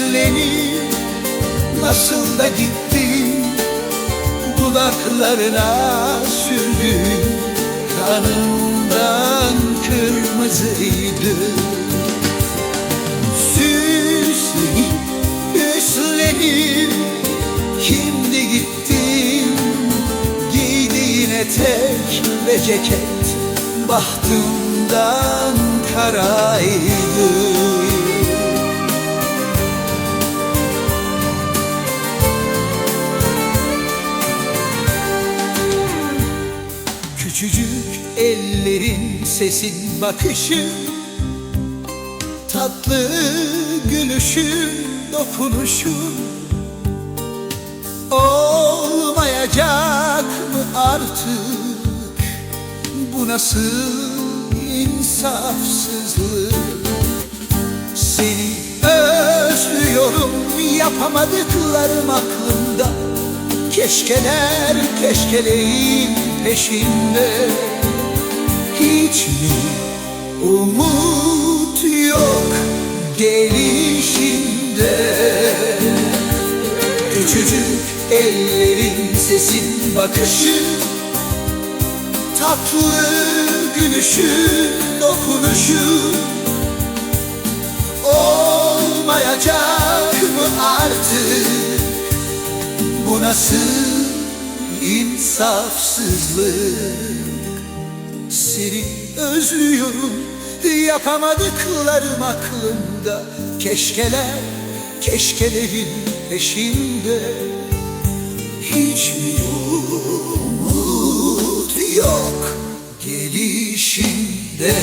özlenir Nasıl da gittin Dudaklarına sürdün Kanımdan kırmızıydı. Süslenip üstlenip Şimdi gittin Giydiğin etek ve ceket Bahtımdan karaydı. Ellerin sesin bakışın Tatlı gülüşün dokunuşun Olmayacak mı artık? Bu nasıl insafsızlık? Seni özlüyorum yapamadıklarım aklımda. Keşkeler keşkeleyin peşinde Hiç mi umut yok gelişinde? Küçücük ellerin sesin bakışın Tatlı gülüşün dokunuşun Olmayacak mı artık? Bu nasıl insafsızlık özlüyorum Yapamadıklarım aklımda. Keşkeler, keşkelerin peşinde. Hiç mi umut yok gelişinde